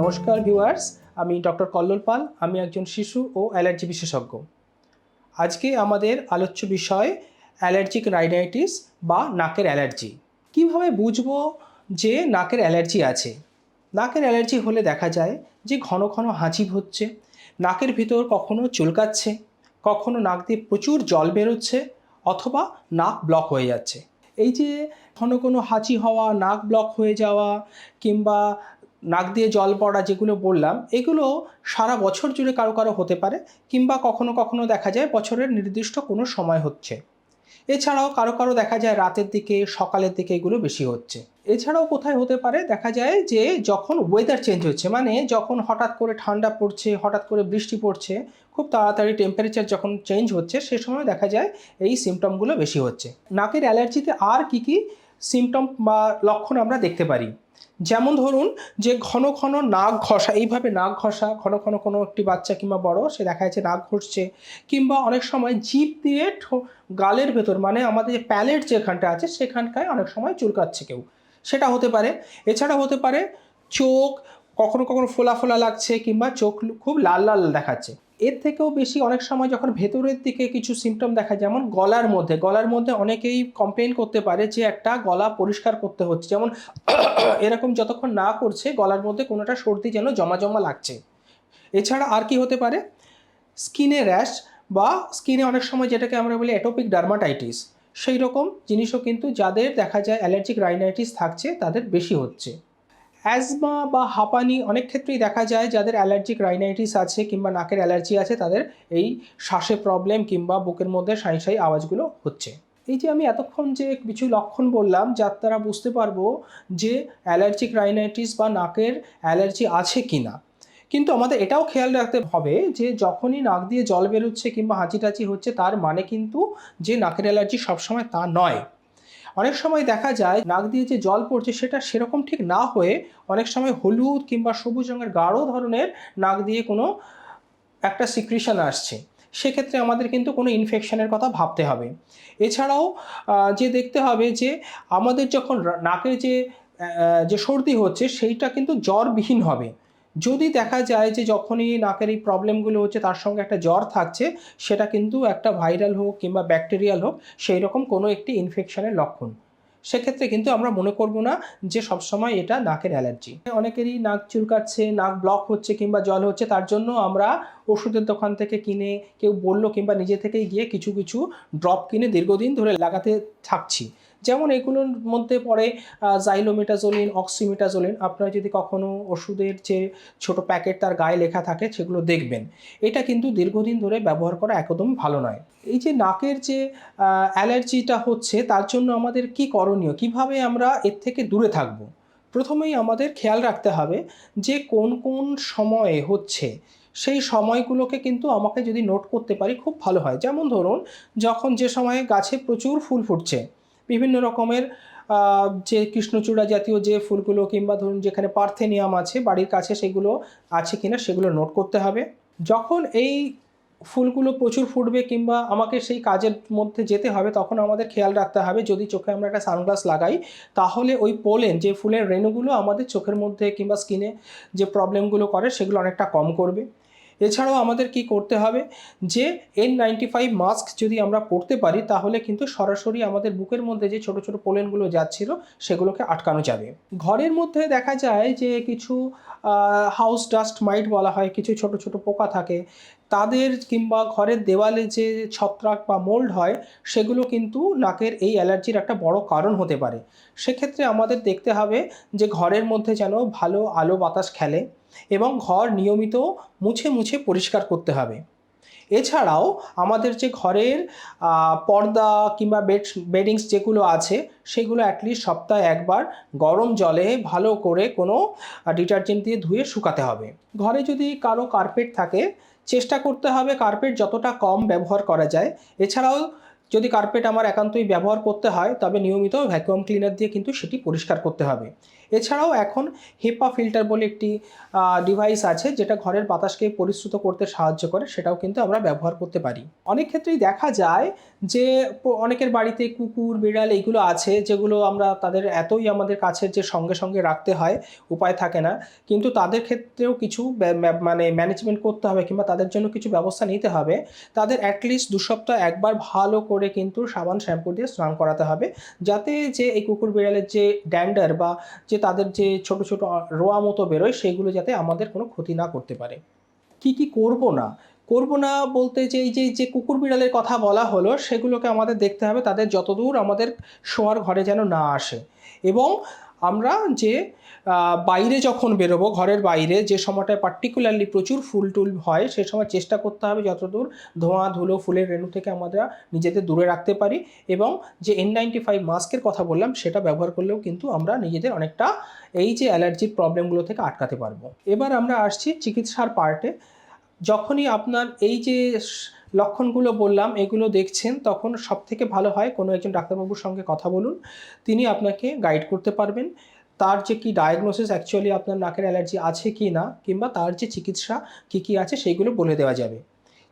নমস্কার ভিউয়ার্স, আমি ডক্টর কল্লোল পাল, আমি একজন শিশু ও অ্যালার্জি বিশেষজ্ঞ। আজকে আমাদের আলোচ্য বিষয় অ্যালার্জিক রাইনাইটিস বা নাকের অ্যালার্জি। কীভাবে বুঝব যে নাকের অ্যালার্জি আছে? নাকের অ্যালার্জি হলে দেখা যায় যে ঘন ঘন হাঁচি হচ্ছে, নাকের ভিতর কখনো চুলকাচ্ছে, কখনো নাক দিয়ে প্রচুর জল বেরোচ্ছে অথবা নাক ব্লক হয়ে যাচ্ছে। এই যে ঘন কোনো হাঁচি হওয়া, নাক ব্লক হয়ে যাওয়া কিংবা নাক দিয়ে জল পড়া যেগুলো বললাম, এগুলো সারা বছর জুড়ে কারও কারও হতে পারে কিংবা কখনো কখনো দেখা যায় বছরের নির্দিষ্ট কোনো সময় হচ্ছে। এছাড়াও কারও কারও দেখা যায় রাতের দিকে, সকালের দিকে এগুলো বেশি হচ্ছে। এছাড়াও কোথায় হতে পারে? দেখা যায় যে যখন ওয়েদার চেঞ্জ হচ্ছে মানে যখন হঠাৎ করে ঠান্ডা পড়ছে, হঠাৎ করে বৃষ্টি পড়ছে, খুব তাড়াতাড়ি টেম্পারেচার যখন চেঞ্জ হচ্ছে, সে সময় দেখা যায় এই সিমটমগুলো বেশি হচ্ছে। নাকের অ্যালার্জিতে আর কি কি সিমটম বা লক্ষণ আমরা দেখতে পারি। যেমন ধরুন যে ঘন ঘন নাক ঘষা, এইভাবে নাক ঘষা, ঘন ঘন কোনো একটি বাচ্চা কিংবা বড়, সে দেখা যাচ্ছে নাক ঘষছে কিংবা অনেক সময় জিভ দিয়ে গালের ভেতর মানে আমাদের যে প্যালেট যেখানটা আছে, সেখানটায় অনেক সময় চুলকাচ্ছে কেউ। সেটা হতে পারে। এছাড়া হতে পারে চোখ, কখনো কখনো ফোলা ফোলা লাগছে কিংবা চোখ খুব লাল লাল দেখাচ্ছে। এর থেকেও বেশি অনেক সময় যখন ভেতরের দিকে কিছু সিমটম দেখা যায়, যেমন গলার মধ্যে গলার মধ্যে অনেকেই কমপ্লেন করতে পারে যে একটা গলা পরিষ্কার করতে হচ্ছে। যেমন এরকম যতক্ষণ না করছে গলার মধ্যে কোনোটা সর্দি যেন জমা জমা লাগছে। এছাড়া আর কি হতে পারে? স্কিনে র্যাশ বা স্কিনে অনেক সময় যেটাকে আমরা বলি অ্যাটোপিক ডার্মাটাইটিস সেই রকম জিনিসও কিন্তু যাদের দেখা যায় অ্যালার্জিক রাইনাইটিস থাকছে তাদের বেশি হচ্ছে। অ্যাজমা বা হাঁপানি অনেক ক্ষেত্রেই দেখা যায় যাদের অ্যালার্জিক রাইনাইটিস আছে কিংবা নাকের অ্যালার্জি আছে, তাদের এই শ্বাসে প্রবলেম কিংবা বুকের মধ্যে সাঁই সাঁই আওয়াজগুলো হচ্ছে। এই যে আমি এতক্ষণ যে কিছু লক্ষণ বললাম যার দ্বারা বুঝতে পারব যে অ্যালার্জিক রাইনাইটিস বা নাকের অ্যালার্জি আছে কি না কিন্তু আমাদের এটাও খেয়াল রাখতে হবে যে যখনই নাক দিয়ে জল বেরোচ্ছে কিংবা হাঁচি টাচি হচ্ছে, তার মানে কিন্তু যে নাকের অ্যালার্জি সবসময় তা নয়। অনেক সময় দেখা যায় নাক দিয়ে যে জল পড়ছে সেটা সেরকম ঠিক না হয়ে অনেক সময় হলুদ কিংবা সবুজ রঙের গাঢ় ধরনের নাক দিয়ে কোনো একটা সিক্রিশন আসছে। সেক্ষেত্রে আমাদের কিন্তু কোনো ইনফেকশনের কথা ভাবতে হবে। এছাড়াও যে দেখতে হবে যে আমাদের যখন নাকের যে যে সর্দি হচ্ছে সেইটা কিন্তু জ্বরবিহীন হবে। যদি দেখা যায় যে যখনই নাকের এই প্রবলেমগুলো হচ্ছে, তার সঙ্গে একটা জ্বর থাকছে, সেটা কিন্তু একটা ভাইরাল হোক কিংবা ব্যাকটেরিয়াল হোক সেই রকম কোনো একটি ইনফেকশনের লক্ষণ। সেক্ষেত্রে কিন্তু আমরা মনে করব না যে সবসময় এটা নাকের অ্যালার্জি অনেকেরই নাক চুলকাচ্ছে, নাক ব্লক হচ্ছে কিংবা জল হচ্ছে, তার জন্য আমরা ওষুধের দোকান থেকে কিনে, কেউ বলল কিংবা নিজে থেকেই গিয়ে কিছু কিছু ড্রপ কিনে দীর্ঘদিন ধরে লাগাতে থাকছি। যেমন এগুলোর মধ্যে পড়ে জাইলোমেটাজোলিন অক্সিমেটাজোলিন আপনারা যদি কখনো ওষুধের যে ছোট প্যাকেট তার গায়ে লেখা থাকে সেগুলো দেখবেন। এটা কিন্তু দীর্ঘদিন ধরে ব্যবহার করা একদম ভালো নয়। এই যে নাকের যে অ্যালার্জিটা হচ্ছে, তার জন্য আমাদের কি করণীয়? কীভাবে আমরা এর থেকে দূরে থাকব? প্রথমেই আমাদের খেয়াল রাখতে হবে যে কোন কোন সময়ে হচ্ছে। সেই সময়গুলোকে কিন্তু আমাকে যদি নোট করতে পারি, খুব ভালো হয়। যেমন ধরুন, যখন যে সময়ে গাছে প্রচুর ফুল ফুটছে বিভিন্ন রকমের যে কৃষ্ণচূড়া জাতীয় যে ফুলগুলো কিংবা ধরুন যেখানে পার্থেনিয়াম আছে, বাড়ির কাছে সেগুলো আছে কিনা সেগুলো নোট করতে হবে। যখন এই ফুলগুলো প্রচুর ফুটবে কিংবা আমাকে সেই কাজের মধ্যে যেতে হবে, তখন আমাদের খেয়াল রাখতে হবে, যদি চোখে আমরা একটা সানগ্লাস লাগাই, তাহলে ওই পোলেন, যে ফুলের রেণুগুলো আমাদের চোখের মধ্যে কিংবা স্কিনে যে প্রবলেমগুলো করে, সেগুলো অনেকটা কম করবে। এছাড়াও আমাদের কি করতে হবে? যে এন নাইনটি ফাইভ মাস্ক যদি আমরা পরতে পারি, তাহলে কিন্তু সরাসরি আমাদের বুকের মধ্যে যে ছোট ছোট পোলেনগুলো যাচ্ছিল, সেগুলোকে আটকানো যাবে। ঘরের মধ্যে দেখা যায় যে কিছু হাউস ডাস্ট মাইট বলা হয়, কিছু ছোট ছোট পোকা থাকে। তাদের কিংবা ঘরের দেওয়ালে যে ছত্রাক বা মোল্ড হয়, সেগুলো কিন্তু নাকের এই অ্যালার্জির একটা বড় কারণ হতে পারে। সেক্ষেত্রে আমাদের দেখতে হবে যে ঘরের মধ্যে যেন ভালো আলো বাতাস খেলে। এবং ঘর নিয়মিত মুছে মুছে পরিষ্কার করতে হবে। এছাড়াও আমাদের যে ঘরের পর্দা কিংবা বেড বেডিংস যেগুলো আছে, সেগুলো অ্যাটলিস্ট সপ্তাহে একবার গরম জলে ভালো করে কোনো ডিটারজেন্ট দিয়ে ধুয়ে শুকাতে হবে। ঘরে যদি কারও কার্পেট থাকে, চেষ্টা করতে হবে কার্পেট যতটা কম ব্যবহার করা যায়। এছাড়াও যদি কার্পেট আমার একান্তই ব্যবহার করতে হয়, তবে নিয়মিত ভ্যাকুয়াম ক্লিনার দিয়ে কিন্তু সেটি পরিষ্কার করতে হবে। এছাড়াও এখন হেপা ফিল্টার বলে একটি ডিভাইস আছে, যেটা ঘরের বাতাসকে পরিশ্রুত করতে সাহায্য করে, সেটাও কিন্তু আমরা ব্যবহার করতে পারি। অনেক ক্ষেত্রেই দেখা যায় যে অনেকের বাড়িতে কুকুর, বিড়াল এইগুলো আছে, যেগুলো আমরা তাদের এতই আমাদের কাছের যে সঙ্গে সঙ্গে রাখতে হয়, উপায় থাকে না। কিন্তু তাদের ক্ষেত্রেও কিছু মানে ম্যানেজমেন্ট করতে হবে, কিংবা তাদের জন্য কিছু ব্যবস্থা নিতে হবে। তাদের অ্যাটলিস্ট দু সপ্তাহ একবার ভালো করে কিন্তু সাবান শ্যাম্পু দিয়ে স্নান করাতে হবে। যাতে যে এই কুকুর বিড়ালের যে ড্যান্ডার বা যে তাদের যে ছোট ছোট রোয়া মতো বেরোয়, সেগুলো যাতে আমাদের কোনো ক্ষতি না করতে পারে। কি কি করব না? করব না বলতে যে এই যে যে কুকুর বিড়ালের কথা বলা হলো, সেগুলোকে আমাদের দেখতে হবে। তাদের যতদূর আমাদের শোয়ার ঘরে যেন না আসে। এবং আমরা যে বাইরে যখন বেরোবো, ঘরের বাইরে, যে সময়টায় পার্টিকুলারলি প্রচুর ফুল টুল হয়, সে সময় চেষ্টা করতে হবে যতদূর ধোঁয়া, ধুলো, ফুলের রেণু থেকে আমরা নিজেদের দূরে রাখতে পারি এবং যে এন নাইনটি ফাইভ মাস্কের কথা বললাম, সেটা ব্যবহার করলেও কিন্তু আমরা নিজেদের অনেকটা এই যে অ্যালার্জির প্রবলেমগুলো থেকে আটকাতে পারব। এবার আমরা আসছি চিকিৎসার পার্টে যখনই আপনার এই যে লক্ষণগুলো বললাম, এগুলো দেখছেন, তখন সব থেকে ভালো হয় কোনো একজন ডাক্তারবাবুর সঙ্গে কথা বলুন। তিনি আপনাকে গাইড করতে পারবেন। তার যে কি ডায়াগনোসিস অ্যাকচুয়ালি আপনার নাকের অ্যালার্জি আছে কি না, কিংবা তার যে চিকিৎসা কী কী আছে সেইগুলো বলে দেওয়া যাবে।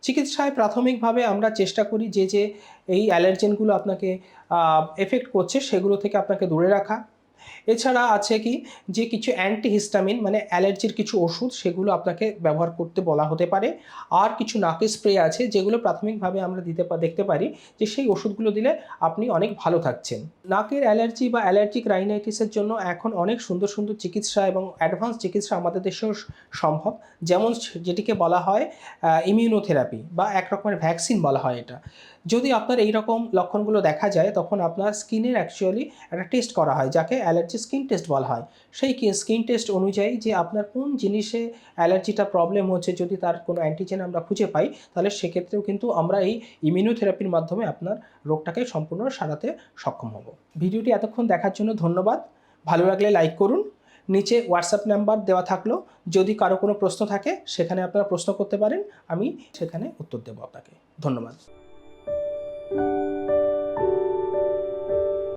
চিকিৎসায় প্রাথমিকভাবে আমরা চেষ্টা করি যে যে এই অ্যালার্জেনগুলো আপনাকে এফেক্ট করছে, সেগুলো থেকে আপনাকে দূরে রাখা। এছাড়া আছে কি যে কিছু অ্যান্টিহিস্টামিন মানে অ্যালার্জির কিছু ওষুধ, সেগুলো আপনাকে ব্যবহার করতে বলা হতে পারে। আর কিছু নাকের স্প্রে আছে, যেগুলো প্রাথমিকভাবে আমরা দিতে দেখতে পারি যে সেই ওষুধগুলো দিলে আপনি অনেক ভালো থাকছেন। নাকের অ্যালার্জি বা অ্যালার্জিক রাইনাইটিসের জন্য এখন অনেক সুন্দর সুন্দর চিকিৎসা এবং অ্যাডভান্স চিকিৎসা আমাদের দেশেও সম্ভব। যেমন যেটিকে বলা হয় ইমিউনোথেরাপি বা এক রকমের ভ্যাকসিন বলা হয় এটা। যদি আপনার এই রকম লক্ষণগুলো দেখা যায়, তখন আপনার স্কিনের অ্যাকচুয়ালি একটা টেস্ট করা হয়, যাকে অ্যালার্জি স্কিন টেস্ট বলা হয়। সেই স্কিন টেস্ট অনুযায়ী যে আপনার কোন জিনিসে অ্যালার্জিটা প্রবলেম হচ্ছে, যদি তার কোনো অ্যান্টিজেন আমরা খুঁজে পাই, তাহলে সেক্ষেত্রেও কিন্তু আমরা এই ইমিউনোথেরাপির মাধ্যমে আপনার রোগটাকে সম্পূর্ণ সারাতে সক্ষম হব। ভিডিওটি এতক্ষণ দেখার জন্য ধন্যবাদ। ভালো লাগলে লাইক করুন। নিচে হোয়াটসঅ্যাপ নাম্বার দেওয়া থাকল। যদি কারও কোনো প্রশ্ন থাকে, সেখানে আপনারা প্রশ্ন করতে পারেন। আমি সেখানে উত্তর দেবো আপনাকে। ধন্যবাদ।